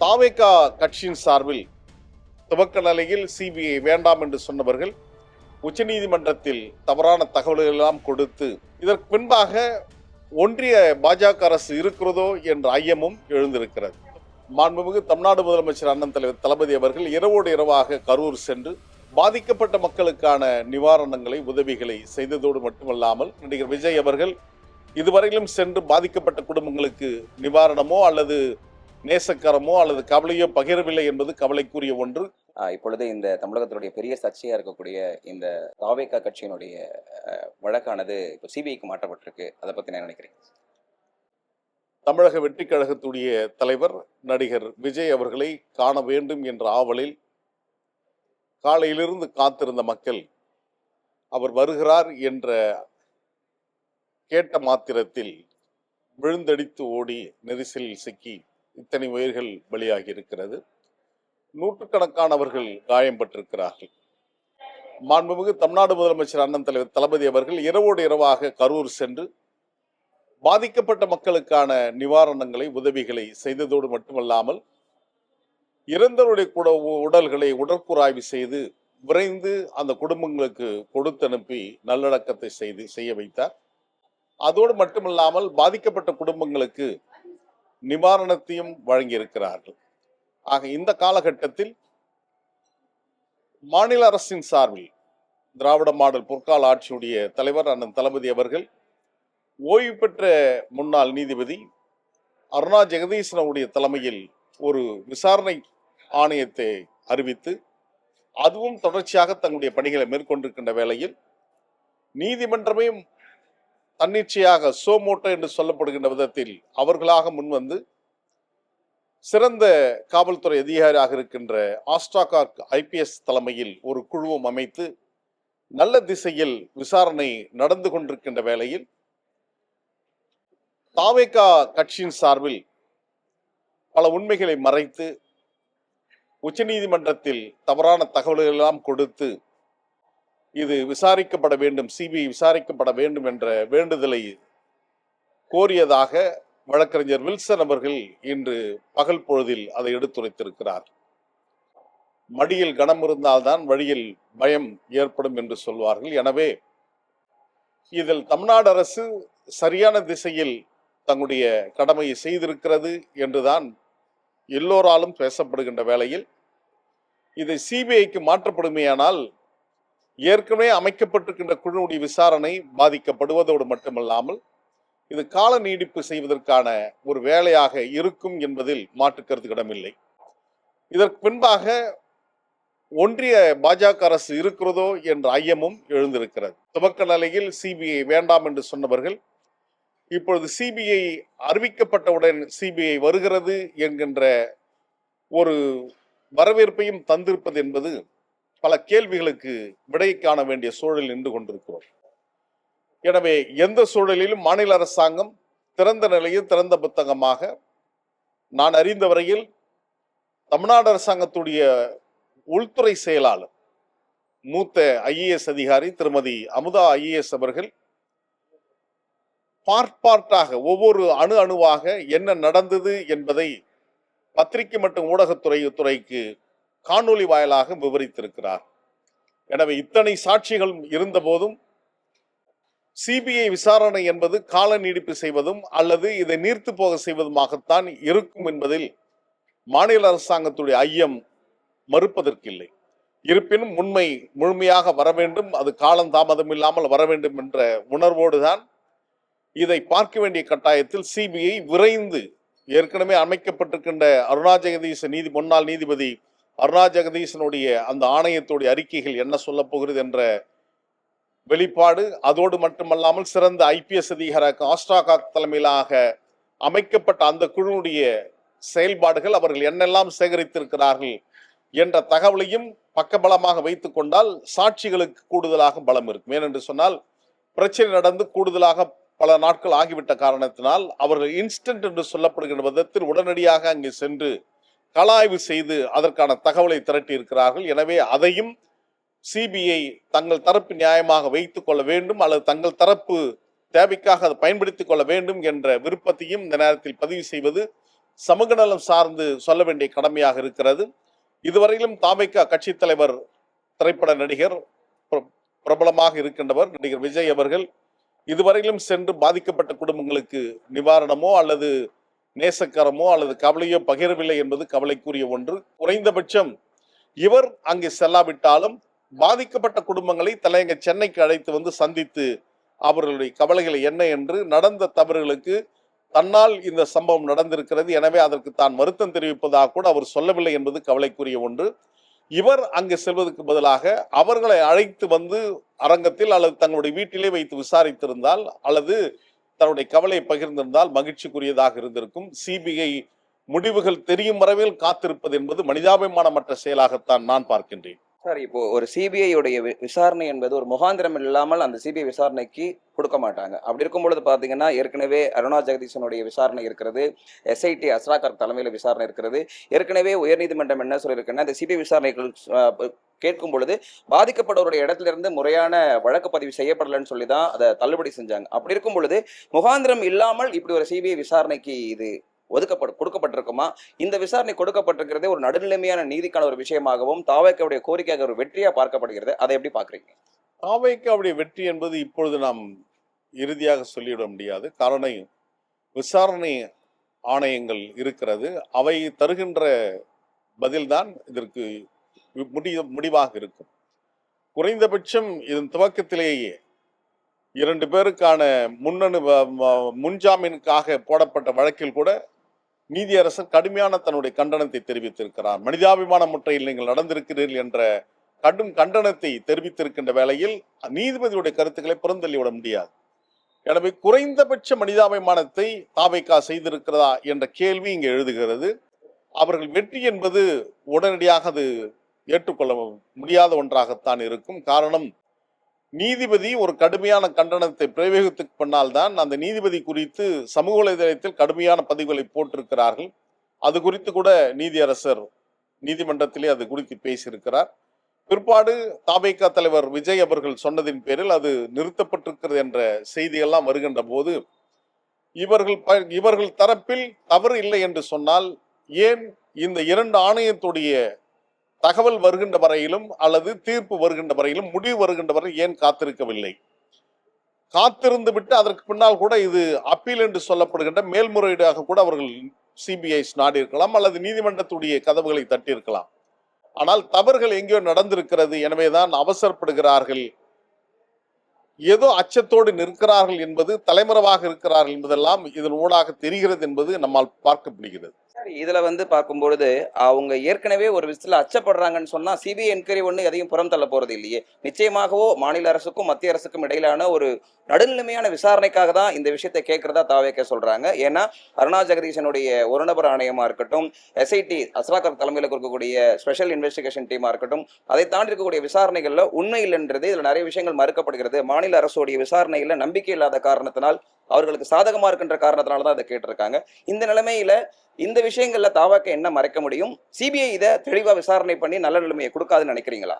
தாவேகா கட்சியின் சார்பில் துவக்க நிலையில் சிபிஐ வேண்டாம் என்று சொன்னவர்கள் உச்சநீதிமன்றத்தில் தவறான தகவல்கள் எல்லாம் கொடுத்து இதற்கு பின்பாக ஒன்றிய பாஜக அரசு இருக்கிறதோ என்ற ஐயமும் எழுந்திருக்கிறது. மாண்புமிகு தமிழ்நாடு முதலமைச்சர் அண்ணன் தலைவர் தளபதி அவர்கள் இரவோடு இரவாக கரூர் சென்று பாதிக்கப்பட்ட மக்களுக்கான நிவாரணங்களை உதவிகளை செய்ததோடு மட்டுமல்லாமல் நடிகர் விஜய் அவர்கள் இதுவரையிலும் சென்று பாதிக்கப்பட்ட குடும்பங்களுக்கு நிவாரணமோ அல்லது நேசக்கரமோ அல்லது கவலையோ பகிரவில்லை என்பது கவலைக்குரிய ஒன்று. இப்பொழுது இந்த தமிழகத்தினுடைய பெரிய சர்ச்சையா இருக்கக்கூடிய இந்த தாவேகா கட்சியினுடைய வழக்கானது இப்போ சிபிஐக்கு மாற்றப்பட்டிருக்கு. அதை பத்தி என்ன நினைக்கிறீங்க தமிழக வெற்றி கழகத்துடைய தலைவர் நடிகர் விஜய் அவர்களை காண வேண்டும் என்ற ஆவலில் காலையிலிருந்து காத்திருந்த மக்கள் அவர் வருகிறார் என்ற கேட்ட மாத்திரத்தில் விழுந்தடித்து ஓடி நெரிசலில் சிக்கி இத்தனை உயிர்கள் பலியாகி இருக்கிறது நூற்றுக்கணக்கானவர்கள் காயம்பட்டிருக்கிறார்கள் மாண்புமிகு தமிழ்நாடு முதலமைச்சர் அண்ணன் தலைவர் தளபதி அவர்கள் இரவோடு இரவாக கரூர் சென்று பாதிக்கப்பட்ட மக்களுக்கான நிவாரணங்களை உதவிகளை செய்ததோடு மட்டுமல்லாமல் இறந்தவருடைய கூட உடல்களை உடற்கூராய்வு செய்து விரைந்து அந்த குடும்பங்களுக்கு கொடுத்து அனுப்பி நல்லடக்கத்தை செய்து செய்ய வைத்தார். அதோடு மட்டுமல்லாமல் பாதிக்கப்பட்ட குடும்பங்களுக்கு நிவாரணத்தையும் வழங்கியிருக்கிறார்கள். ஆக இந்த காலகட்டத்தில் மாநில அரசின் சார்பில் திராவிட மாடல் பொற்கால ஆட்சியுடைய தலைவர் அண்ணன் தளபதி அவர்கள் ஓய்வு பெற்ற முன்னாள் நீதிபதி அருணா ஜெகதீசனுடைய தலைமையில் ஒரு விசாரணை ஆணையத்தை அறிவித்து அதுவும் தொடர்ச்சியாக தங்களுடைய பணிகளை மேற்கொண்டிருக்கின்ற வேளையில் நீதிமன்றமே தன்னிச்சையாக சோமோட்டோ என்று சொல்லப்படுகின்ற விதத்தில் அவர்களாக முன்வந்து சிறந்த காவல்துறை அதிகாரியாக இருக்கின்ற ஆஸ்ட்ராகார்க் ஐபிஎஸ் தலைமையில் ஒரு குழுவும் அமைத்து நல்ல திசையில் விசாரணை நடந்து கொண்டிருக்கின்ற வேளையில் தாவேகா கட்சியின் சார்பில் பல உண்மைகளை மறைத்து உச்சநீதிமன்றத்தில் தவறான தகவல்கள் எல்லாம் கொடுத்து இது விசாரிக்கப்பட வேண்டும் சிபிஐ விசாரிக்கப்பட வேண்டும் என்ற வேண்டுதலை கோரியதாக வழக்கறிஞர் வில்சன் அவர்கள் இன்று பகல் பொழுதில் அதை எடுத்துரைத்திருக்கிறார். மடியில் கனம் இருந்தால்தான் வழியில் பயம் ஏற்படும் என்று சொல்வார்கள். எனவே இதில் தமிழ்நாடு அரசு சரியான திசையில் தங்களுடைய கடமையை செய்திருக்கிறது என்றுதான் எல்லோராலும் பேசப்படுகின்ற வேளையில் இதை சிபிஐக்கு மாற்றப்படுமேயானால் ஏற்கனவே அமைக்கப்பட்டிருக்கின்ற குழுவுடைய விசாரணை பாதிக்கப்படுவதோடு மட்டுமல்லாமல் இது கால நீடிப்பு செய்வதற்கான ஒரு வேலையாக இருக்கும் என்பதில் மாற்று கருத்துக்கிடமில்லை இடமில்லை. இதற்கு பின்பாக ஒன்றிய பாஜக அரசு இருக்கிறதோ என்ற ஐயமும் எழுந்திருக்கிறது. துவக்க நிலையில் சிபிஐ வேண்டாம் என்று சொன்னவர்கள் இப்பொழுது சிபிஐ அறிவிக்கப்பட்டவுடன் சிபிஐ வருகிறது என்கின்ற ஒரு வரவேற்பையும் தந்திருப்பது என்பது பல கேள்விகளுக்கு விடை காண வேண்டிய சூழலில் நின்று கொண்டிருக்கிறோம். எனவே எந்த சூழலிலும் மாநில அரசாங்கம் திறந்த நிலையில் திறந்த புத்தகமாக நான் அறிந்த வரையில் தமிழ்நாடு அரசாங்கத்துடைய உள்துறை செயலாளர் மூத்த ஐஏஎஸ் அதிகாரி திருமதி அமுதா ஐஏஎஸ் அவர்கள் பார்ட் பார்ட்டாக ஒவ்வொரு அணு அணுவாக என்ன நடந்தது என்பதை பத்திரிகை மற்றும் ஊடகத்துறை துறைக்கு காணொளி வாயிலாக விவரித்திருக்கிறார். எனவே இத்தனை சாட்சிகள் இருந்தபோதும் சிபிஐ விசாரணை என்பது கால நீடிப்பு செய்வதும் அல்லது இதை நீர்த்து போக செய்வதுமாகத்தான் இருக்கும் என்பதில் மாநில அரசாங்கத்துடைய ஐயம் மறுப்பதற்கில்லை. இருப்பினும் உண்மை முழுமையாக வர வேண்டும் அது காலம் தாமதம் இல்லாமல் வர வேண்டும் என்ற உணர்வோடுதான் இதை பார்க்க வேண்டிய கட்டாயத்தில் சிபிஐ விரைந்து ஏற்கனவே அமைக்கப்பட்டிருக்கின்ற அருணா ஜெகதீச நீதி முன்னாள் நீதிபதி அருணா ஜெகதீசனுடைய அந்த ஆணையத்துடைய அறிக்கைகள் என்ன சொல்ல போகிறது என்ற வெளிப்பாடு அதோடு மட்டுமல்லாமல் சிறந்த ஐபிஎஸ் அதிகார ஆஸ்ட்ராகாக் தலைமையிலாக அமைக்கப்பட்ட அந்த குழுவுடைய செயல்பாடுகள் அவர்கள் என்னெல்லாம் சேகரித்திருக்கிறார்கள் என்ற தகவலையும் பக்கபலமாக வைத்துக் கொண்டால் சாட்சிகளுக்கு கூடுதலாக பலம் இருக்கும். ஏனென்று சொன்னால் பிரச்சனை நடந்து கூடுதலாக பல நாட்கள் ஆகிவிட்ட காரணத்தினால் அவர்கள் இன்ஸ்டன்ட் என்று சொல்லப்படுகின்ற விதத்தில் உடனடியாக அங்கே சென்று கலாய்வு செய்து அதற்கான தகவலை திரட்டி இருக்கிறார்கள் எனவே அதையும் சிபிஐ தங்கள் தரப்பு நியாயமாக வைத்துக் கொள்ள வேண்டும் அல்லது தங்கள் தரப்பு தேவைக்காக அதை பயன்படுத்திக் கொள்ள வேண்டும் என்ற விருப்பத்தையும் இந்த நேரத்தில் பதிவு செய்வது சமூக நலம் சார்ந்து சொல்ல வேண்டிய கடமையாக இருக்கிறது. இதுவரையிலும் தாமைக்கா கட்சித் தலைவர் திரைப்பட நடிகர் பிரபலமாக இருக்கின்றவர் நடிகர் விஜய் அவர்கள் இதுவரையிலும் சென்று பாதிக்கப்பட்ட குடும்பங்களுக்கு நிவாரணமோ அல்லது நேசக்கரமோ அல்லது கவலையோ பகிரவில்லை என்பது கவலைக்குரிய ஒன்று. குறைந்தபட்சம் இவர் அங்கே செல்லாவிட்டாலும் பாதிக்கப்பட்ட குடும்பங்களை தலையங்க சென்னைக்கு அழைத்து வந்து சந்தித்து அவர்களுடைய கவலைகள் என்ன என்று நடந்த தவறுகளுக்கு தன்னால் இந்த சம்பவம் நடந்திருக்கிறது. எனவே அதற்கு தான் வருத்தம் தெரிவிப்பதாக கூட அவர் சொல்லவில்லை என்பது கவலைக்குரிய ஒன்று. இவர் அங்கு செல்வதற்கு பதிலாக அவர்களை அழைத்து வந்து அரங்கத்தில் அல்லது தங்களுடைய வீட்டிலே வைத்து விசாரித்திருந்தால் அல்லது தன்னுடைய கவலையை பகிர்ந்திருந்தால் மகிழ்ச்சிக்குரியதாக இருந்திருக்கும். சிபிஐ முடிவுகள் தெரியும் வரைவில் காத்திருப்பது என்பது மனிதாபிமானமற்ற செயலாகத்தான் நான் பார்க்கின்றேன். சார் இப்போ ஒரு சிபிஐயுடைய வி- விசாரணை என்பது ஒரு முகாந்திரம் இல்லாமல் அந்த சிபிஐ விசாரணைக்கு கொடுக்க மாட்டாங்க. அப்படி இருக்கும் பொழுது ஏற்கனவே அருணா ஜெகதீசனுடைய விசாரணை இருக்கிறது எஸ்ஐடி அஸ்ராகர் தலைமையில் விசாரணை இருக்கிறது. ஏற்கனவே உயர்நீதிமன்றம் என்ன சொல்லியிருக்குன்னா இந்த சிபிஐ விசாரணைகள் கேட்கும் பொழுது பாதிக்கப்பட்டவருடைய இடத்துல இருந்து முறையான வழக்கு பதிவு செய்யப்படலைன்னு சொல்லி தான் அதை தள்ளுபடி செஞ்சாங்க. அப்படி இருக்கும் பொழுது முகாந்திரம் இல்லாமல் இப்படி ஒரு சிபிஐ விசாரணைக்கு இது ஒதுக்கப்படு கொடுக்கப்பட்டிருக்குமா? இந்த விசாரணை கொடுக்கப்பட்டிருக்கிறதே ஒரு நடுநிலைமையான நீதிக்கான ஒரு விஷயமாகவும் தாவேக்காவுடைய கோரிக்கையாக ஒரு வெற்றியா பார்க்கப்படுகிறது. அதை எப்படி பார்க்குறீங்க? தாவைக்காவுடைய வெற்றி என்பது இப்பொழுது நாம் இறுதியாக சொல்லிவிட முடியாது. காரணம் விசாரணை ஆணையங்கள் இருக்கிறது. அவை தருகின்ற பதில்தான் இதற்கு முடி முடிவாக இருக்கும். குறைந்தபட்சம் இதன் துவக்கத்திலேயே இரண்டு பேருக்கான முன்னணு வ- முன்ஜாமீனுக்காக போடப்பட்ட வழக்கில் கூட நீதியரசர் கடுமையான தன்னுடைய கண்டனத்தை தெரிவித்திருக்கிறார். மனிதாபிமான முற்றையில் நீங்கள் நடந்திருக்கிறீர்கள் என்ற கடும் கண்டனத்தை தெரிவித்திருக்கின்ற வேளையில் நீதிபதியுடைய கருத்துக்களை புறந்தள்ளிவிட முடியாது. எனவே குறைந்தபட்ச மனிதாபிமானத்தை தாவைக்கா செய்திருக்கிறதா என்ற கேள்வி இங்கு எழுதுகிறது. அவர்கள் வெற்றி என்பது உடனடியாக அது ஏற்றுக்கொள்ள முடியாத ஒன்றாகத்தான் இருக்கும். காரணம் நீதிபதி ஒரு கடுமையான கண்டனத்தை பிரவேகத்துக்கு பண்ணால்தான் அந்த நீதிபதி குறித்து சமூக வலைதளத்தில் கடுமையான பதிவுகளை போட்டிருக்கிறார்கள். அது குறித்து கூட நீதியரசர் நீதிமன்றத்திலே அது குறித்து பேசியிருக்கிறார். பிற்பாடு தாபேகா தலைவர் விஜய் அவர்கள் சொன்னதின் பேரில் அது நிறுத்தப்பட்டிருக்கிறது என்ற செய்தியெல்லாம் வருகின்ற போது இவர்கள் ப- இவர்கள் தரப்பில் தவறு இல்லை என்று சொன்னால் ஏன் இந்த இரண்டு ஆணையத்துடைய தகவல் வருகின்ற வரையிலும் அல்லது தீர்ப்பு வருகின்ற வரையிலும் முடிவு வருகின்ற வரை ஏன் காத்திருக்கவில்லை? காத்திருந்து விட்டு அதற்கு பின்னால் கூட இது அப்பீல் என்று சொல்லப்படுகின்ற மேல்முறையீடாக கூட அவர்கள் சிபிஐ நாடியிருக்கலாம் அல்லது நீதிமன்றத்துடைய கதவுகளை தட்டியிருக்கலாம். ஆனால் தவறுகள் எங்கேயோ நடந்திருக்கிறது. எனவேதான் அவசரப்படுகிறார்கள். ஏதோ அச்சத்தோடு நிற்கிறார்கள் என்பது தலைமறைவாக இருக்கிறார்கள் என்பதெல்லாம் இதன் ஊடாக தெரிகிறது என்பது நம்மால் பார்க்கப்படுகிறது. இதுல வந்து பார்க்கும்பொழுது அவங்க ஏற்கனவே ஒரு விஷயத்துல அச்சப்படுறாங்கன்னு சொன்னா சிபிஐ என்கொயரி ஒண்ணு எதையும் புறம் தள்ள போறது இல்லையே. நிச்சயமாகவோ மாநில அரசுக்கும் மத்திய அரசுக்கும் இடையிலான ஒரு நடுநிலைமையான விசாரணைக்காக தான் இந்த விஷயத்தை கேட்கறதா தாவேக்க சொல்றாங்க. ஏன்னா அருணா ஜெகதீசனுடைய ஒரு நபர் ஆணையமா இருக்கட்டும் எஸ்ஐடி அஸ்ராகர் தலைமையில் இருக்கக்கூடிய ஸ்பெஷல் இன்வெஸ்டிகேஷன் டீமா இருக்கட்டும் அதை தாண்டி இருக்கக்கூடிய விசாரணைகள்ல உண்மை இல்லைன்றது இதுல நிறைய விஷயங்கள் மறுக்கப்படுகிறது. மாநில அரசுடைய விசாரணையில நம்பிக்கை இல்லாத காரணத்தினால் அவர்களுக்கு சாதகமா இருக்கின்ற காரணத்தினால தான் அதை கேட்டிருக்காங்க. இந்த நிலைமையில இந்த விஷயங்கள்ல தாவாக்க என்ன மறைக்க முடியும்? சிபிஐ இதை தெளிவா விசாரணை பண்ணி நல்ல நிலைமையை கொடுக்காதுன்னு நினைக்கிறீங்களா?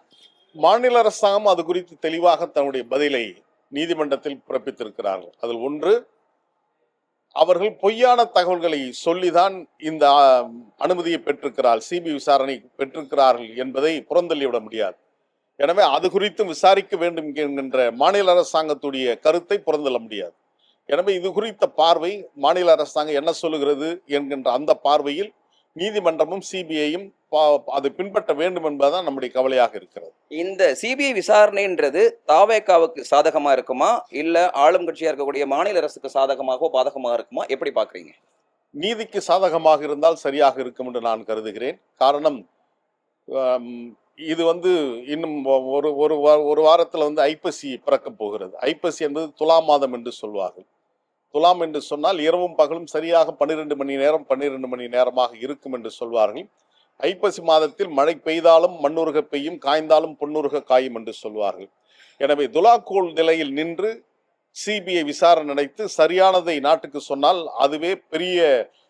மாநில அரசாங்கம் அது குறித்து தெளிவாக தன்னுடைய பதிலை நீதிமன்றத்தில் பிறப்பித்திருக்கிறார்கள் அதில் ஒன்று அவர்கள் பொய்யான தகவல்களை சொல்லிதான் இந்த அனுமதியை பெற்றிருக்கிறார் சிபி விசாரணை பெற்றிருக்கிறார்கள் என்பதை புறந்தள்ளிவிட முடியாது. எனவே அது குறித்தும் விசாரிக்க வேண்டும் என்கின்ற மாநில அரசாங்கத்துடைய கருத்தை புறந்தள்ள முடியாது. எனவே இது குறித்த பார்வை மாநில அரசாங்கம் என்ன சொல்லுகிறது என்கின்ற அந்த பார்வையில் நீதிமன்றமும் சிபிஐயும் அதை பின்பற்ற வேண்டும் என்பதுதான் நம்முடைய கவலையாக இருக்கிறது. இந்த சிபிஐ விசாரணைன்றது தாவேக்காவுக்கு சாதகமா இருக்குமா? இல்ல ஆளும் கட்சியா இருக்கக்கூடிய மாநில அரசுக்கு சாதகமாகவோ பாதகமாக இருக்குமா? எப்படி பாக்குறீங்க நீதிக்கு சாதகமாக இருந்தால் சரியாக இருக்கும் என்று நான் கருதுகிறேன். காரணம் இது வந்து இன்னும் ஒரு ஒரு வாரத்தில் வந்து ஐப்பசி பிறக்கப் போகிறது. ஐப்பசி என்பது துலாம் மாதம் என்று சொல்வார்கள். துலாம் என்று சொன்னால் இரவும் பகலும் சரியாக பன்னிரெண்டு மணி நேரம் பன்னிரெண்டு மணி நேரமாக இருக்கும் என்று சொல்வார்கள். ஐப்பசி மாதத்தில் மழை பெய்தாலும் மண்ணுருக பெய்யும் காய்ந்தாலும் பொன்னுருக காயும் என்று சொல்வார்கள். எனவே துலாக்கோள் நிலையில் நின்று சிபிஐ விசாரணை நடத்தி சரியானதை நாட்டுக்கு சொன்னால் அதுவே பெரிய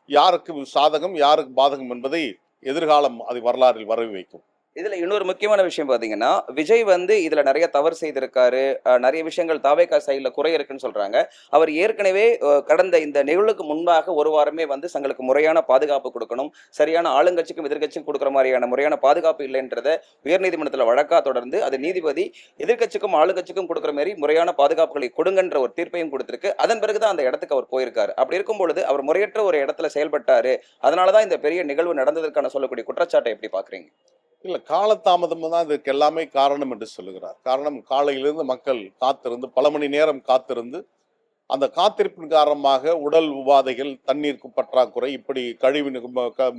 யாருக்கு சாதகம் யாருக்கு பாதகம் என்பதை எதிர்காலம் அது வரலாறில் வரவி வைக்கும் இதுல இன்னொரு முக்கியமான விஷயம் பாத்தீங்கன்னா விஜய் வந்து இதுல நிறைய தவறு செய்திருக்காரு. நிறைய விஷயங்கள் தாவேக்கா சைடில் குறை இருக்குன்னு சொல்றாங்க. அவர் ஏற்கனவே கடந்த இந்த நிகழ்வுக்கு முன்பாக ஒரு வாரமே வந்து தங்களுக்கு முறையான பாதுகாப்பு கொடுக்கணும். சரியான ஆளுங்கட்சிக்கும் எதிர்க்கட்சிக்கும் கொடுக்குற மாதிரியான முறையான பாதுகாப்பு இல்லைன்றத உயர்நீதிமன்றத்தில் வழக்கா தொடர்ந்து அது நீதிபதி எதிர்க்கட்சிக்கும் ஆளுங்கட்சிக்கும் கொடுக்குற மாதிரி முறையான பாதுகாப்புகளை கொடுங்கன்ற ஒரு தீர்ப்பையும் கொடுத்திருக்கு. அதன் பிறகுதான் அந்த இடத்துக்கு அவர் போயிருக்காரு. அப்படி இருக்கும் பொழுது அவர் முறையற்ற ஒரு இடத்துல செயல்பட்டாரு. அதனாலதான் இந்த பெரிய நிகழ்வு நடந்ததற்கான சொல்லக்கூடிய குற்றச்சாட்டை எப்படி பாக்குறீங்க? இல்ல காலதாமதம் தான் இதுக்கு எல்லாமே காரணம் என்று சொல்லுகிறார். காரணம் காலையிலிருந்து மக்கள் காத்திருந்து பல மணி நேரம் காத்திருந்து அந்த காத்திருப்பின் காரணமாக உடல் உபாதைகள் தண்ணீருக்கு பற்றாக்குறை இப்படி கழிவு க-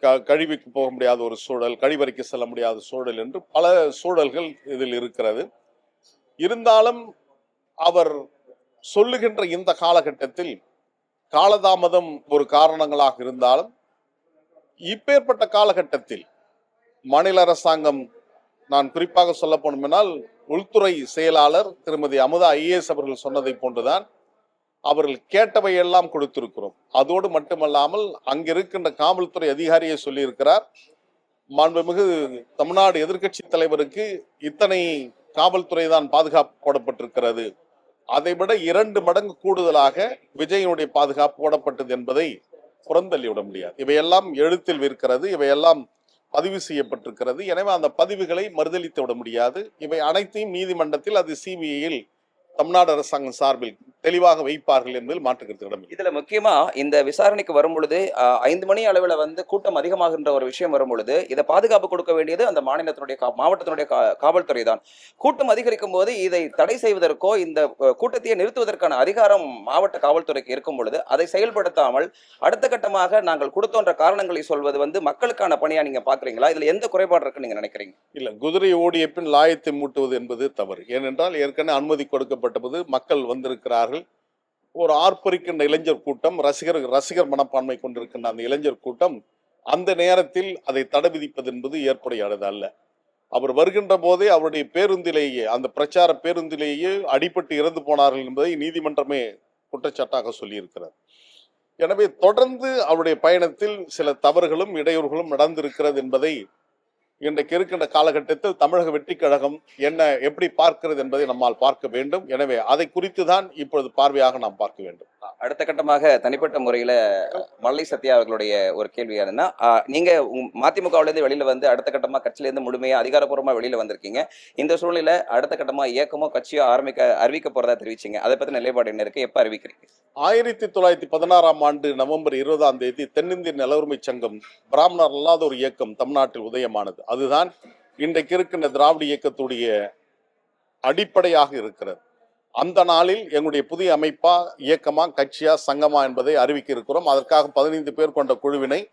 க- கழிவுக்கு போக முடியாத ஒரு சூழல் கழிவறைக்கு செல்ல முடியாத சூழல் என்று பல சூழல்கள் இதில் இருக்கிறது. இருந்தாலும் அவர் சொல்லுகின்ற இந்த காலகட்டத்தில் காலதாமதம் ஒரு காரணங்களாக இருந்தாலும் இப்பேற்பட்ட காலகட்டத்தில் மாநில அரசாங்கம் நான் குறிப்பாக சொல்ல போனுமெனால் உள்துறை செயலாளர் திருமதி அமுதா ஐஏஎஸ் அவர்கள் சொன்னதை போன்றுதான் அவர்கள் கேட்டவை எல்லாம் கொடுத்திருக்கிறோம். அதோடு மட்டுமல்லாமல் அங்கிருக்கின்ற காவல்துறை அதிகாரியை சொல்லியிருக்கிறார் மாண்புமிகு தமிழ்நாடு எதிர்க்கட்சி தலைவருக்கு இத்தனை காவல்துறை தான் பாதுகாப்பு போடப்பட்டிருக்கிறது. அதைவிட இரண்டு மடங்கு கூடுதலாக விஜயனுடைய பாதுகாப்பு போடப்பட்டது என்பதை புறந்தள்ளி விட முடியாது. இவையெல்லாம் எழுத்தில் இருக்கிறது இவையெல்லாம் பதிவு செய்யப்பட்டிருக்கிறது. எனவே அந்த பதிவுகளை மறுதளித்து விட முடியாது. இவை அனைத்தையும் நீதிமன்றத்தில் அது சிபிஐயில் தமிழ்நாடு அரசாங்கம் சார்பில் தெளிவாக வைப்பார்கள் என்பதில் மாற்றுக்கிறது இடமில்லை இதுல முக்கியமா இந்த விசாரணைக்கு வரும் பொழுது ஐந்து மணி அளவுல வந்து கூட்டம் அதிகமாகின்ற ஒரு விஷயம் வரும் பொழுது இதை பாதுகாப்பு கொடுக்க வேண்டியது அந்த மாநிலத்தினுடைய மாவட்டத்தினுடைய காவல்துறை தான். கூட்டம் அதிகரிக்கும் போது இதை தடை செய்வதற்கோ இந்த கூட்டத்தையே நிறுத்துவதற்கான அதிகாரம் மாவட்ட காவல்துறைக்கு இருக்கும் பொழுது அதை செயல்படுத்தாமல் அடுத்த கட்டமாக நாங்கள் கொடுத்தோன்ற காரணங்களை சொல்வது வந்து மக்களுக்கான பணியா நீங்க பாக்குறீங்களா இதுல எந்த குறைபாடு இருக்குன்னு நீங்க நினைக்கிறீங்க? இல்ல குதிரை ஓடிய பின் லாயத்தை மூட்டுவது என்பது தவறு. ஏனென்றால் ஏற்கனவே அனுமதி கொடுக்கப்பட்டபோது மக்கள் வந்திருக்கிறார்கள். ஒரு ஆர்ப்பரிக்கின்ற இளைஞர் கூட்டம் ரசிகர் ரசிகர் மனப்பான்மை கொண்டிருக்கின்ற அந்த இளைஞர் கூட்டம் அந்த நேரத்தில் அதை தடை விதிப்பது என்பது ஏற்புடையானது அல்ல. அவர் வருகின்ற போதே அவருடைய பேருந்திலேயே அந்த பிரச்சார பேருந்திலேயே அடிபட்டு இறந்து போனார்கள் என்பதை நீதிமன்றமே குற்றச்சாட்டாக சொல்லியிருக்கிறார். எனவே தொடர்ந்து அவருடைய பயணத்தில் சில தவறுகளும் இடையூறுகளும் நடந்திருக்கிறது என்பதை இன்றைக்கு இருக்கின்ற காலகட்டத்தில் தமிழக வெற்றிக் கழகம் என்ன எப்படி பார்க்கிறது என்பதை நம்மால் பார்க்க வேண்டும். எனவே அதை குறித்து தான் இப்பொழுது பார்வையாக நாம் பார்க்க வேண்டும். அடுத்த கட்டமாக தனிப்பட்ட முறையில மல்லை சத்யா அவர்களுடைய ஒரு கேள்வி என்னன்னா நீங்க உங்க- மதிமுகவுல இருந்து வெளியில வந்து அடுத்த கட்டமா கட்சியில இருந்து முழுமையா அதிகாரப்பூர்வமா வெளியில வந்திருக்கீங்க. இந்த சூழ்நிலை அடுத்த கட்டமா இயக்கமோ கட்சியோ ஆரம்பிக்க அறிவிக்க போறதா தெரிவிச்சீங்க. அதை பத்தி நிலைப்பாடு என்ன இருக்கு? எப்ப அறிவிக்கிறீங்க? ஆயிரத்தி தொள்ளாயிரத்தி பதினாறாம் ஆண்டு நவம்பர் இருபதாம் தேதி தென்னிந்திய நிலவுரிமை சங்கம் பிராமணர் அல்லாத ஒரு இயக்கம் தமிழ்நாட்டில் உதயமானது. அதுதான் இன்றைக்கு இருக்கின்ற திராவிட இயக்கத்துடைய அடிப்படையாக இருக்கிறது. அந்த நாளில் எங்களுடைய புதிய அமைப்பா இயக்கமா கட்சியா சங்கமா என்பதை அறிவிக்க இருக்கிறோம். அதற்காக பதினைந்து பேர் கொண்ட குழுவினை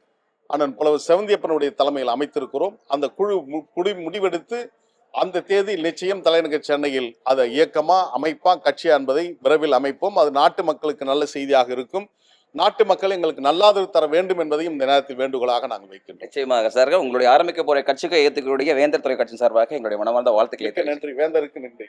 அண்ணன் புலவர் செவந்தியப்பனுடைய தலைமையில் அமைத்திருக்கிறோம். அந்த குழு மு- குடி முடிவெடுத்து அந்த தேதி நிச்சயம் தலைநகர் சென்னையில் அதை இயக்கமா அமைப்பா கட்சியா என்பதை விரைவில் அமைப்போம். அது நாட்டு மக்களுக்கு நல்ல செய்தியாக இருக்கும். நாட்டு மக்கள் எங்களுக்கு நல்லாதரவு தர வேண்டும் என்பதையும் இந்த நேரத்தில் வேண்டுகோளாக நாங்கள் வைக்கின்றோம். நிச்சயமாக சார் உங்களுடைய ஆரம்பிக்க போற கட்சிக்கு ஏத்துக்கூடிய வேந்தர் துறை கட்சி சார்பாக எங்களுடைய மனமார்ந்த வாழ்த்துக்களை நன்றி. வேந்தருக்கு நன்றி.